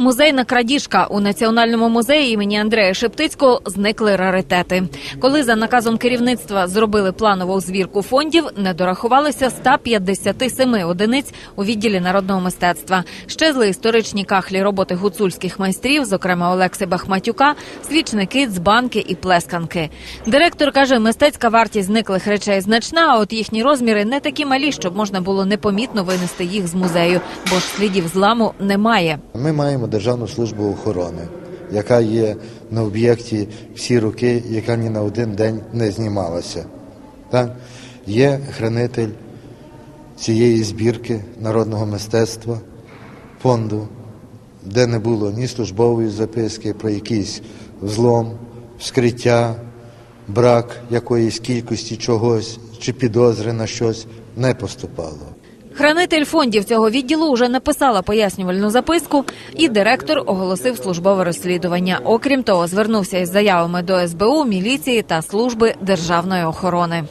Музейна крадіжка у національному музеї імені Андрея Шептицького зникли раритети. Коли за наказом керівництва зробили планову звірку фондів, не дорахувалося 157 одиниць у відділі народного мистецтва. Щезли історичні кахлі роботи гуцульських майстрів, зокрема Олекси Бахматюка, свічники, дзбанки і плесканки. Директор каже, мистецька вартість зниклих речей значна, а от їхні розміри не такі малі, щоб можна було непомітно винести їх з музею, бо ж слідів зламу немає. Ми маємо Державну службу охорони, яка є на об'єкті всі роки, яка ні на один день не знімалася. Так? Є хранитель цієї збірки народного мистецтва, фонду, де не було ні службової записки про якийсь взлом, вскриття, брак якоїсь кількості чогось чи підозри на щось не поступало. Хранитель фондів цього відділу уже написала пояснювальну записку, і директор оголосив службове розслідування. Окрім того, звернувся із заявами до СБУ, міліції та служби державної охорони.